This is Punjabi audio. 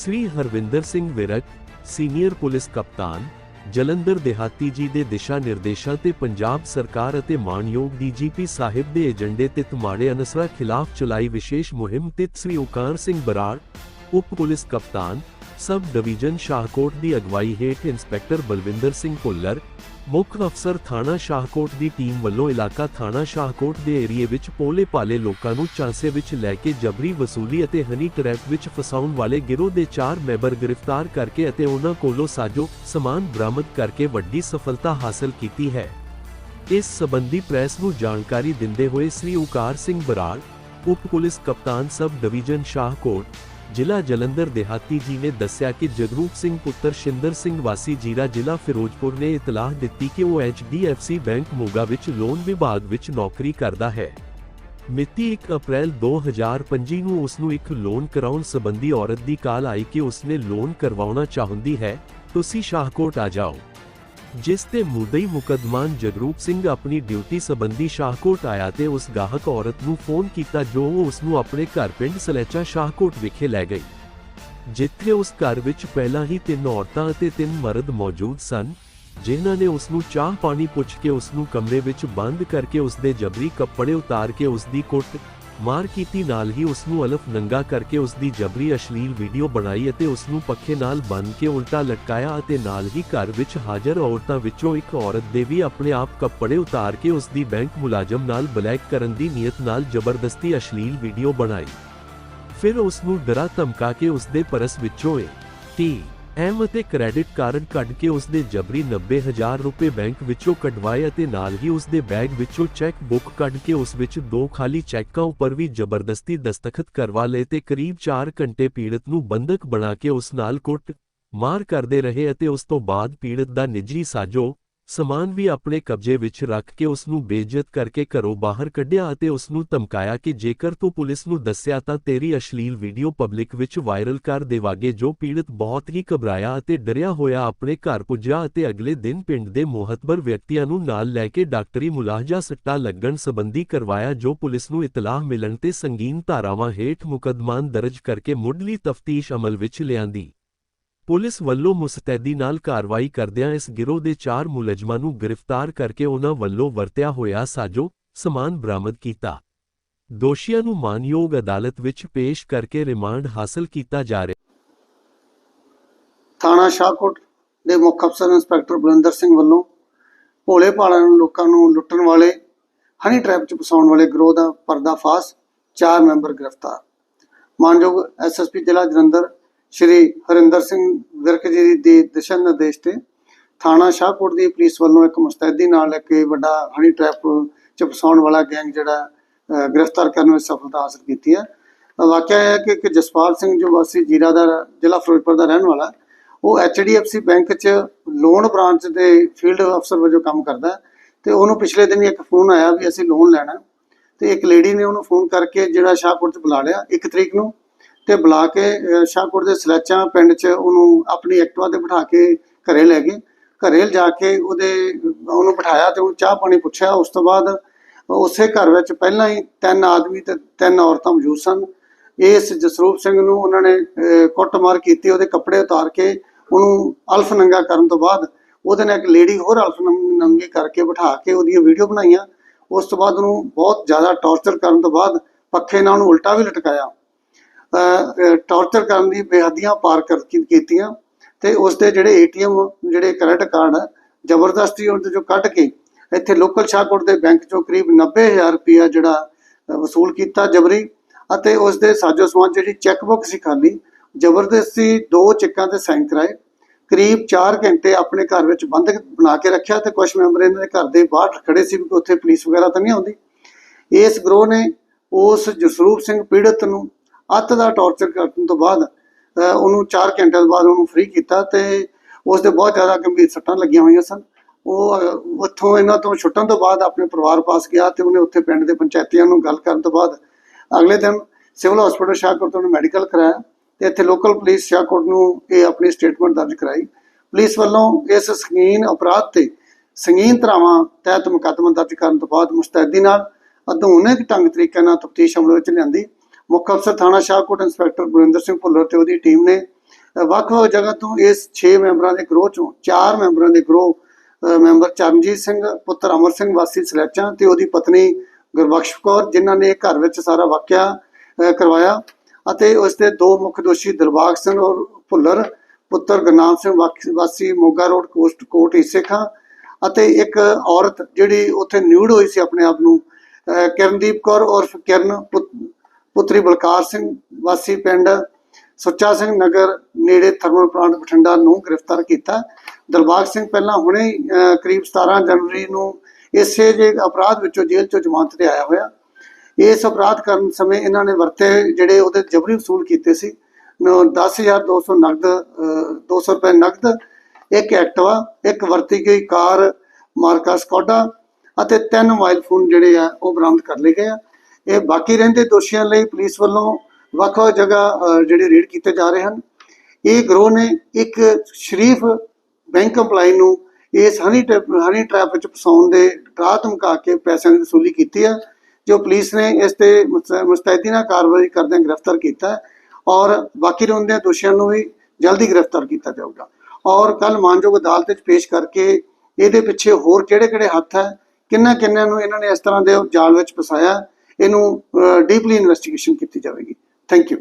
ਸ੍ਰੀ ਹਰਵਿੰਦਰ ਸਿੰਘ ਵਿਰਕ, ਸੀਨੀਅਰ ਪੁਲਿਸ ਕਪਤਾਨ, ਜਲੰਧਰ ਦੇਹਾਤੀ ਜੀ ਦੇ ਦਿਸ਼ਾ ਨਿਰਦੇਸ਼ਾਂ ਤੇ ਪੰਜਾਬ ਸਰਕਾਰ ਅਤੇ ਮਾਨਯੋਗ ਡੀਜੀਪੀ ਸਾਹਿਬ ਦੇ ਏਜੰਡੇ ਤੇ ਮਾੜੇ ਅਨਸਰਾਂ ਖਿਲਾਫ ਚਲਾਈ ਵਿਸ਼ੇਸ਼ ਮੁਹਿੰਮ ਤੇ ਸ੍ਰੀ ਓਕਾਰ ਸਿੰਘ ਬਰਾੜ, ਉਪ ਪੁਲਿਸ ਕਪਤਾਨ ਸਬ ਡਿਵੀਜ਼ਨ ਸ਼ਾਹਕੋਟ ਦੀ ਅਗਵਾਈ ਹੇਠ ਇੰਸਪੈਕਟਰ ਬਲਵਿੰਦਰ ਸਿੰਘ ਭੁੱਲਰ, ਮੁੱਖ ਅਫਸਰ ਥਾਣਾ ਸ਼ਾਹਕੋਟ ਦੀ ਟੀਮ ਵੱਲੋਂ ਇਲਾਕਾ ਥਾਣਾ ਸ਼ਾਹਕੋਟ ਦੇ ਏਰੀਏ ਵਿੱਚ ਪੋਲੇ ਪਾਲੇ ਲੋਕਾਂ ਨੂੰ ਚਾਂਸੇ ਵਿੱਚ ਲੈ ਕੇ ਜਬਰੀ ਵਸੂਲੀ ਅਤੇ ਹਨੀ ਟਰੈਪ ਵਿੱਚ ਫਸਾਉਣ ਵਾਲੇ ਗਿਰੋਹ ਦੇ 4 ਮੈਂਬਰ ਗ੍ਰਿਫਤਾਰ ਕਰਕੇ ਅਤੇ ਉਹਨਾਂ ਕੋਲੋਂ ਸਾਜੋ ਸਮਾਨ ਬਰਾਮਦ ਕਰਕੇ ਵੱਡੀ ਸਫਲਤਾ ਹਾਸਲ ਕੀਤੀ ਹੈ। ਇਸ ਸਬੰਧੀ ਪ੍ਰੈਸ ਨੂੰ ਜਾਣਕਾਰੀ ਦਿੰਦੇ ਹੋਏ ਸ੍ਰੀ ਉਕਾਰ ਸਿੰਘ ਬਰਾੜ, ਉਪ ਪੁਲਿਸ ਕਪਤਾਨ ਸਬ ਡਿਵੀਜ਼ਨ ਸ਼ਾਹਕੋਟ ਜ਼ਿਲ੍ਹਾ ਜਲੰਧਰ ਦਿਹਾਤੀ ਜੀ ਨੇ ਦੱਸਿਆ ਕਿ ਜਗਰੂਪ ਸਿੰਘ ਪੁੱਤਰ ਸ਼ਿੰਦਰ ਸਿੰਘ ਵਾਸੀ ਜੀਰਾ ਜ਼ਿਲ੍ਹਾ ਫਿਰੋਜ਼ਪੁਰ ਨੇ ਇਤਲਾਹ ਦਿੱਤੀ ਕਿ ਉਹ HDFC ਬੈਂਕ ਮੋਗਾ ਵਿੱਚ ਲੋਨ ਵਿਭਾਗ ਵਿੱਚ ਨੌਕਰੀ ਕਰਦਾ ਹੈ। ਮਿਤੀ 1 ਅਪ੍ਰੈਲ 2025 ਨੂੰ ਉਸ ਨੂੰ ਇੱਕ ਲੋਨ ਕਰਾਉਣ ਸੰਬੰਧੀ ਔਰਤ ਦੀ ਕਾਲ ਆਈ ਕਿ ਉਸਨੇ ਲੋਨ ਕਰਵਾਉਣਾ ਚਾਹੁੰਦੀ ਹੈ। ਤੁਸੀਂ ਸ਼ਾਹਕੋਟ ਆ ਜਾਓ। ਜਿਸ ਤੇ ਮੁੱਦਈ ਮੁਕਦਮਾਨ ਜਗਰੂਪ ਸਿੰਘ ਆਪਣੀ ਡਿਊਟੀ ਸੰਬੰਧੀ ਸ਼ਾਹਕੋਟ ਆਇਆ ਤੇ ਉਸ ਗਾਹਕ ਔਰਤ ਨੂੰ ਫੋਨ ਕੀਤਾ ਜੋ ਉਸ ਨੂੰ ਆਪਣੇ ਘਰ ਪਿੰਡ ਸਲੇਚਾ ਸ਼ਾਹਕੋਟ ਵਿਖੇ ਲੈ ਗਈ। ਜਿੱਥੇ ਉਸ ਘਰ ਵਿੱਚ ਪਹਿਲਾਂ ਹੀ ਤਿੰਨ ਔਰਤਾਂ ਅਤੇ ਤਿੰਨ ਮਰਦ ਮੌਜੂਦ ਸਨ, ਜਿਨ੍ਹਾਂ ਨੇ ਉਸ ਨੂੰ ਚਾਹ ਪਾਣੀ ਪੁੱਛ ਕੇ ਉਸ ਨੂੰ ਕਮਰੇ ਵਿੱਚ ਬੰਦ ਕਰਕੇ ਉਸ ਦੇ ਜਬਰੀ ਕੱਪੜੇ ਉਤਾਰ ਕੇ ਉਸ ਦੀ ਕੁੱਟ ਮਾਰ ਕੀਤੀ ਨਾਲ ਹੀ ਉਸ ਨੂੰ ਅਲਫ ਨੰਗਾ ਕਰਕੇ ਉਸ ਦੀ ਜਬਰੀ ਅਸ਼ਲੀਲ ਵੀਡੀਓ ਬਣਾਈ ਅਤੇ ਉਸ ਨੂੰ ਪੱਖੇ ਨਾਲ ਬੰਨ੍ਹ ਕੇ ਉਲਟਾ ਲਟਕਾਇਆ ਅਤੇ ਨਾਲ ਹੀ ਘਰ ਵਿੱਚ ਹਾਜ਼ਰ ਔਰਤਾਂ ਵਿੱਚੋਂ ਇੱਕ ਔਰਤ ਦੇ ਵੀ ਆਪਣੇ ਆਪ ਕੱਪੜੇ ਉਤਾਰ ਕੇ ਉਸ ਦੀ ਬੈਂਕ ਮੁਲਾਜ਼ਮ ਨਾਲ ਬਲੈਕ ਕਰਨ ਦੀ ਨੀਅਤ ਨਾਲ ਜ਼ਬਰਦਸਤੀ ਅਸ਼ਲੀਲ ਵੀਡੀਓ ਬਣਾਈ। ਫਿਰ ਉਸ ਨੂੰ ਡਰਾ ਧਮਕਾ ਕੇ ਉਸ ਦੇ ਪਰਸ ਵਿੱਚੋਂ ਏ ਟੀ ਐਮ ਅਤੇ ਕ੍ਰੈਡਿਟ ਕਾਰਡ ਕੱਢ ਕੇ ਉਸ ਦੇ ਜਬਰੀ 90000 ਰੁਪਏ ਬੈਂਕ ਵਿੱਚੋਂ ਕਢਵਾਏ ਅਤੇ ਨਾਲ ਹੀ ਉਸ ਦੇ ਬੈਗ ਵਿੱਚੋਂ ਚੈੱਕ ਬੁੱਕ ਕੱਢ ਕੇ ਉਸ ਵਿੱਚ ਦੋ ਖਾਲੀ ਚੈੱਕਾਂ ਉੱਪਰ ਵੀ ਜ਼ਬਰਦਸਤੀ ਦਸਤਖਤ ਕਰਵਾ ਲਏ ਤੇ ਕਰੀਬ 4 ਘੰਟੇ ਪੀੜਤ ਨੂੰ ਬੰਦਕ ਬਣਾ ਕੇ ਉਸ ਨਾਲ ਕੁੱਟ ਮਾਰ ਕਰਦੇ ਰਹੇ ਅਤੇ ਉਸ ਤੋਂ ਬਾਅਦ ਪੀੜਤ ਦਾ ਨਿੱਜੀ ਸਾਜੋ ਸਮਾਨ ਵੀ ਆਪਣੇ ਕਬਜ਼ੇ ਵਿੱਚ ਰੱਖ ਕੇ ਉਸ ਨੂੰ ਬੇਇੱਜ਼ਤ ਕਰਕੇ ਘਰੋਂ ਬਾਹਰ ਕੱਢਿਆ ਅਤੇ ਉਸ ਨੂੰ ਧਮਕਾਇਆ ਕਿ ਜੇਕਰ ਤੂੰ ਪੁਲਿਸ ਨੂੰ ਦੱਸਿਆ ਤਾਂ ਤੇਰੀ ਅਸ਼ਲੀਲ ਵੀਡੀਓ ਪਬਲਿਕ ਵਿੱਚ ਵਾਇਰਲ ਕਰ ਦੇਵਾਂਗੇ, ਜੋ ਪੀੜਤ ਬਹੁਤ ਹੀ ਘਬਰਾਇਆ ਅਤੇ ਡਰਿਆ ਹੋਇਆ ਆਪਣੇ ਘਰ ਪੁੱਜਾ ਅਤੇ ਅਗਲੇ ਦਿਨ ਪਿੰਡ ਦੇ ਮੋਹਤਬਰ ਵਿਅਕਤੀਆਂ ਨੂੰ ਨਾਲ ਲੈ ਕੇ ਡਾਕਟਰੀ ਮੁਲਾਹਜਾ ਸੱਟਾ ਲੱਗਣ ਸੰਬੰਧੀ ਕਰਵਾਇਆ, ਜੋ ਪੁਲਿਸ ਨੂੰ ਇਤਲਾਹ ਮਿਲਣ ਤੇ ਸੰਗੀਨ ਧਾਰਾਵਾਂ ਹੇਠ ਮੁਕੱਦਮਾਨ ਦਰਜ ਕਰਕੇ ਮੁੱਢਲੀ ਤਫਤੀਸ਼ ਅਮਲ ਵਿੱਚ ਲਿਆਂਦੀ। ਪੁਲਿਸ ਵੱਲੋਂ ਮੁਸਤੈਦੀ ਨਾਲ ਕਾਰਵਾਈ ਕਰਦਿਆਂ ਇਸ ਗਿਰੋਹ ਦੇ 4 ਮੁਲਜ਼ਮਾਂ ਨੂੰ ਗ੍ਰਿਫਤਾਰ ਕਰਕੇ ਉਹਨਾਂ ਵੱਲੋਂ ਵਰਤਿਆ ਹੋਇਆ ਸਾਜੋ ਸਮਾਨ ਬਰਾਮਦ ਕੀਤਾ। ਦੋਸ਼ੀਆਂ ਨੂੰ ਮਾਨਯੋਗ ਅਦਾਲਤ ਵਿੱਚ ਪੇਸ਼ ਕਰਕੇ ਰਿਮਾਂਡ ਹਾਸਲ ਕੀਤਾ ਜਾ ਰਿਹਾ ਥਾਣਾ ਸ਼ਾਹਕੋਟ ਦੇ ਮੁੱਖ ਅਫਸਰ ਇੰਸਪੈਕਟਰ ਬਲਵਿੰਦਰ ਸਿੰਘ ਵੱਲੋਂ ਭੋਲੇ ਭਾਲੇ ਲੋਕਾਂ ਨੂੰ ਲੁੱਟਣ ਵਾਲੇ, ਹਨੀ ਟ੍ਰੈਪ ਚ ਫਸਾਉਣ ਵਾਲੇ ਗਰੋਹ ਦਾ ਪਰਦਾਫਾਸ਼ ਚਾਰ ਮੈਂਬਰ ਗ੍ਰਿਫਤਾਰ। ਮਾਨਯੋਗ ਐਸਐਸਪੀ ਜ਼ਿਲ੍ਹਾ ਜਲੰਧਰ ਸ਼੍ਰੀ ਹਰਿੰਦਰ ਸਿੰਘ ਵਿਰਕ ਜੀ ਦੇ ਦਿਸ਼ਾ ਨਿਰਦੇਸ਼ ਤੇ ਥਾਣਾ ਸ਼ਾਹਕੋਟ ਦੀ ਪੁਲਿਸ ਵੱਲੋਂ ਇੱਕ ਮੁਸਤੈਦੀ ਨਾਲ ਇੱਕ ਵੱਡਾ ਹਨੀ ਟ੍ਰੈਪ ਚ ਫਸਾਉਣ ਵਾਲਾ ਗੈਂਗ ਜਿਹੜਾ ਗ੍ਰਿਫਤਾਰ ਕਰਨ ਵਿੱਚ ਸਫਲਤਾ ਹਾਸਲ ਕੀਤੀ ਹੈ। ਵਾਕਿਆ ਹੈ ਕਿ ਇੱਕ ਜਸਪਾਲ ਸਿੰਘ ਜੋ ਵਾਸੀ ਜੀਰਾ ਦਾ, ਜ਼ਿਲ੍ਹਾ ਫਿਰੋਜ਼ਪੁਰ ਦਾ ਰਹਿਣ ਵਾਲਾ, ਉਹ HDFC ਬੈਂਕ 'ਚ ਲੋਨ ਬ੍ਰਾਂਚ ਦੇ ਫੀਲਡ ਅਫਸਰ ਵਜੋਂ ਕੰਮ ਕਰਦਾ ਤੇ ਉਹਨੂੰ ਪਿਛਲੇ ਦਿਨ ਹੀ ਇੱਕ ਫੋਨ ਆਇਆ ਵੀ ਅਸੀਂ ਲੋਨ ਲੈਣਾ ਤੇ ਇੱਕ ਲੇਡੀ ਨੇ ਉਹਨੂੰ ਫੋਨ ਕਰਕੇ ਜਿਹੜਾ ਸ਼ਾਹਕੋਟ 'ਚ ਬੁਲਾ ਲਿਆ ਇੱਕ ਤਰੀਕ ਨੂੰ। ਤੇ ਬੁਲਾ ਕੇ ਅਹ, ਸ਼ਾਹਕੋਟ ਦੇ ਸਲੈਚਾ ਪਿੰਡ 'ਚ ਉਹਨੂੰ ਆਪਣੀ ਐਕਟਵਾ ਤੇ ਬਿਠਾ ਕੇ ਘਰੇ ਲੈ ਗਏ। ਘਰੇ ਜਾ ਕੇ ਉਹਦੇ ਉਹਨੂੰ ਬਿਠਾਇਆ ਤੇ ਉਹਨੂੰ ਚਾਹ ਪਾਣੀ ਪੁੱਛਿਆ। ਉਸ ਤੋਂ ਬਾਅਦ ਉਸੇ ਘਰ ਵਿੱਚ ਪਹਿਲਾਂ ਹੀ ਤਿੰਨ ਆਦਮੀ ਤੇ ਤਿੰਨ ਔਰਤਾਂ ਮੌਜੂਦ ਸਨ। ਇਸ ਜਸਰੂਪ ਸਿੰਘ ਨੂੰ ਉਹਨਾਂ ਨੇ ਕੁੱਟਮਾਰ ਕੀਤੀ ਉਹਦੇ ਕੱਪੜੇ ਉਤਾਰ ਕੇ ਉਹਨੂੰ ਅਲਫ ਨੰਗਾ ਕਰਨ ਤੋਂ ਬਾਅਦ ਉਹਦੇ ਨਾਲ ਇੱਕ ਲੇਡੀ ਹੋਰ ਅਲਫ ਨੰ- ਨੰਗੀ ਕਰਕੇ ਬਿਠਾ ਕੇ ਉਹਦੀਆਂ ਵੀਡੀਓ ਬਣਾਈਆਂ। ਉਸ ਤੋਂ ਬਾਅਦ ਉਹਨੂੰ ਬਹੁਤ ਜ਼ਿਆਦਾ ਟੌਰਚਰ ਕਰਨ ਤੋਂ ਬਾਅਦ ਪੱਖੇ ਨਾਲ ਉਹਨੂੰ ਉਲਟਾ ਵੀ ਲਟਕਾਇਆ। ਟੌਰਚਰ ਕਰਨ ਦੀ ਬੇਹੱਦੀਆਂ ਪਾਰ ਕਰ ਕੀਤੀਆਂ ਤੇ ਉਸ ਦੇ ਜਿਹੜੇ ਏਟੀਐਮ, ਜਿਹੜੇ ਕ੍ਰੈਡਿਟ ਕਾਰਡ ਜ਼ਬਰਦਸਤੀ ਉਹਦੇ ਚੋਂ ਕੱਢ ਕੇ ਇੱਥੇ ਲੋਕਲ ਸ਼ਾਹਕੋਟ ਦੇ ਬੈਂਕ ਚੋਂ ਕਰੀਬ 90000 ਰੁਪਇਆ ਜਿਹੜਾ ਵਸੂਲ ਕੀਤਾ ਜਬਰੀ ਅਤੇ ਉਸ ਦੇ ਸਾਜੋ ਸਮਾਨ ਜਿਹੜੀ ਚੈੱਕ ਬੁੱਕ ਸੀ ਖਾਲੀ, ਜ਼ਬਰਦਸਤੀ ਦੋ ਚੈੱਕਾਂ ਤੇ ਸਾਈਨ ਕਰਾਏ, ਕਰੀਬ 4 ਘੰਟੇ ਆਪਣੇ ਘਰ ਵਿੱਚ ਬੰਦ ਬਣਾ ਕੇ ਰੱਖਿਆ ਤੇ ਕੁਝ ਮੈਂਬਰ ਇਹਨਾਂ ਦੇ ਘਰ ਦੇ ਬਾਹਰ ਖੜੇ ਸੀ ਵੀ ਉੱਥੇ ਪੁਲਿਸ ਵਗੈਰਾ ਤਾਂ ਨਹੀਂ ਆਉਂਦੀ। ਇਸ ਗਰੋਹ ਨੇ ਉਸ ਜਸਰੂਪ ਸਿੰਘ ਪੀੜਤ ਨੂੰ ਅੱਤ ਦਾ ਟੌਰਚਰ ਕਰਨ ਤੋਂ ਬਾਅਦ ਉਹਨੂੰ 4 ਘੰਟਿਆਂ ਤੋਂ ਬਾਅਦ ਉਹਨੂੰ ਫ੍ਰੀ ਕੀਤਾ ਤੇ ਉਸ ਦੇ ਬਹੁਤ ਜ਼ਿਆਦਾ ਗੰਭੀਰ ਸੱਟਾਂ ਲੱਗੀਆਂ ਹੋਈਆਂ ਸਨ। ਉਹ ਉੱਥੋਂ ਇਹਨਾਂ ਤੋਂ ਛੁੱਟਣ ਤੋਂ ਬਾਅਦ ਆਪਣੇ ਪਰਿਵਾਰ ਪਾਸ ਗਿਆ ਤੇ ਉਹਨੇ ਉੱਥੇ ਪਿੰਡ ਦੇ ਪੰਚਾਇਤੀਆਂ ਨੂੰ ਗੱਲ ਕਰਨ ਤੋਂ ਬਾਅਦ ਅਗਲੇ ਦਿਨ ਸਿਵਲ ਹਸਪੀਟਲ ਸ਼ਾਹਕੋਟ ਤੋਂ ਮੈਡੀਕਲ ਕਰਾਇਆ ਤੇ ਇੱਥੇ ਲੋਕਲ ਪੁਲਿਸ ਸ਼ਾਹਕੋਟ ਨੂੰ ਇਹ ਆਪਣੀ ਸਟੇਟਮੈਂਟ ਦਰਜ ਕਰਾਈ। ਪੁਲਿਸ ਵੱਲੋਂ ਇਸ ਸੰਗੀਨ ਅਪਰਾਧ ਤੇ ਸੰਗੀਨ ਧਾਰਾਵਾਂ ਤਹਿਤ ਮੁਕੱਦਮਾ ਦਰਜ ਕਰਨ ਤੋਂ ਬਾਅਦ ਮੁਸਤੈਦੀ ਨਾਲ ਆਧੁਨਿਕ ਢੰਗ ਤਰੀਕੇ ਨਾਲ ਤਫਤੀਸ਼ ਅਮਲ ਵਿੱਚ ਲਿਆਂਦੀ। ਮੁੱਖ ਅਫਸਰ ਥਾਣਾ ਸ਼ਾਹਕੋਟ ਇੰਸਪੈਕਟਰ ਗੁਰਿੰਦਰ ਸਿੰਘ ਭੁੱਲਰ ਤੇ ਉਹਦੀ ਟੀਮ ਨੇ ਵੱਖ-ਵੱਖ ਜਗ੍ਹਾ ਤੋਂ ਇਸ 6 ਮੈਂਬਰਾਂ ਦੇ ਗਰੋਹ ਚੋਂ 4 ਮੈਂਬਰਾਂ ਦੇ ਗਰੋਹ ਮੈਂਬਰ ਚਰਨਜੀਤ ਸਿੰਘ, ਪੁੱਤਰ ਅਮਰ ਸਿੰਘ, ਵਾਸੀ ਸਲੈਚਾਂ ਤੇ ਉਹਦੀ ਪਤਨੀ ਗੁਰਬਖਸ਼ ਕੌਰ, ਜਿਨ੍ਹਾਂ ਨੇ ਘਰ ਵਿੱਚ ਸਾਰਾ ਵਾਕਿਆ ਕਰਵਾਇਆ ਅਤੇ ਉਸ ਦੇ ਦੋ ਮੁੱਖ ਦੋਸ਼ੀ ਦਿਲਬਾਗ ਸਿੰਘ ਔਰ ਭੁੱਲਰ, ਪੁੱਤਰ ਗੁਰਨਾਮ ਸਿੰਘ ਵਾਸੀ ਮੋਗਾ ਰੋਡ ਕੋਸਟ ਕੋਟ ਈਸੇ ਖਾਂ ਅਤੇ ਇੱਕ ਔਰਤ ਜਿਹੜੀ ਉੱਥੇ ਨਿਊਡ ਹੋਈ ਸੀ ਆਪਣੇ ਆਪ ਨੂੰ ਕਿਰਨਦੀਪ ਕੌਰ ਔਰ ਕਿਰਨ ਪੁੱਤ- ਪੁੱਤਰੀ ਬਲਕਾਰ ਸਿੰਘ ਵਾਸੀ ਪਿੰਡ ਸੁੱਚਾ ਸਿੰਘ ਨਗਰ ਨੇੜੇ ਥਰਮਲ ਪਲਾਂਟ ਬਠਿੰਡਾ ਨੂੰ ਗ੍ਰਿਫਤਾਰ ਕੀਤਾ। ਦਿਲਬਾਗ ਸਿੰਘ ਪਹਿਲਾਂ ਹੁਣੇ ਕਰੀਬ 17 ਜਨਵਰੀ ਨੂੰ ਇਸੇ ਜੇ ਅਪਰਾਧ ਵਿੱਚੋਂ ਜੇਲ੍ਹ ਚੋਂ ਜ਼ਮਾਨਤ ਤੇ ਆਇਆ ਹੋਇਆ। ਇਸ ਅਪਰਾਧ ਕਰਨ ਸਮੇਂ ਇਹਨਾਂ ਨੇ ਵਰਤੇ ਜਿਹੜੇ ਉਹਦੇ ਜਬਰੀ ਵਸੂਲ ਕੀਤੇ ਸੀ। ਨ- 10200 ਨਗਦ, ਅਹ 200 ਰੁਪਏ ਨਗਦ, ਇੱਕ ਐਕਟਿਵਾ, ਇੱਕ ਵਰਤੀ ਗਈ ਕਾਰ ਮਾਰਕਾ ਸਕੋਡਾ ਅਤੇ ਤਿੰਨ ਮੋਬਾਈਲ ਫੋਨ ਜਿਹੜੇ ਆ ਉਹ ਬਰਾਮਦ ਕਰ ਲਏ ਗਏ ਆ। ਇਹ ਬਾਕੀ ਰਹਿੰਦੇ ਦੋਸ਼ੀਆਂ ਲਈ ਪੁਲਿਸ ਵੱਲੋਂ ਵੱਖ-ਵੱਖ ਜਗ੍ਹਾ ਜਿਹੜੇ ਰੇਡ ਕੀਤੇ ਜਾ ਰਹੇ ਹਨ। ਇਹ ਗਰੋਹ ਨੇ ਇੱਕ ਸ਼ਰੀਫ ਬੈਂਕ EMPLOYE ਨੂੰ ਇਸ ਹਨੀ ਹਨੀ ਟ੍ਰੈਪ ਵਿੱਚ ਫਸਾਉਣ ਦੇ ਰਾਹ ਧਮਕਾ ਕੇ ਪੈਸਿਆਂ ਦੀ ਵਸੂਲੀ ਕੀਤੀ ਆ, ਜੋ ਪੁਲਿਸ ਨੇ ਇਸ ਤੇ ਮੁਸਤੈਦੀ ਨਾਲ ਕਾਰਵਾਈ ਕਰਦਿਆਂ ਗ੍ਰਿਫਤਾਰ ਕੀਤਾ ਔਰ ਬਾਕੀ ਰਹਿੰਦੇ ਦੋਸ਼ੀਆਂ ਨੂੰ ਵੀ ਜਲਦੀ ਗ੍ਰਿਫਤਾਰ ਕੀਤਾ ਜਾਊਗਾ। ਔਰ ਕੱਲ ਮਾਨਯੋਗ ਅਦਾਲਤ ਵਿੱਚ ਪੇਸ਼ ਕਰਕੇ ਇਹਦੇ ਪਿੱਛੇ ਹੋਰ ਕਿਹੜੇ-ਕਿਹੜੇ ਹੱਥ ਹੈ ਕਿੰਨਾ ਕਿੰਨਿਆਂ ਨੂੰ ਇਹਨਾਂ ਨੇ ਇਸ ਤਰ੍ਹਾਂ ਦੇ ਜਾਲ ਵਿੱਚ ਫਸਾਇਆ ਇਹਨੂੰ ਡੀਪਲੀ ਇਨਵੈਸਟੀਗੇਸ਼ਨ ਕੀਤੀ ਜਾਵੇਗੀ। Thank you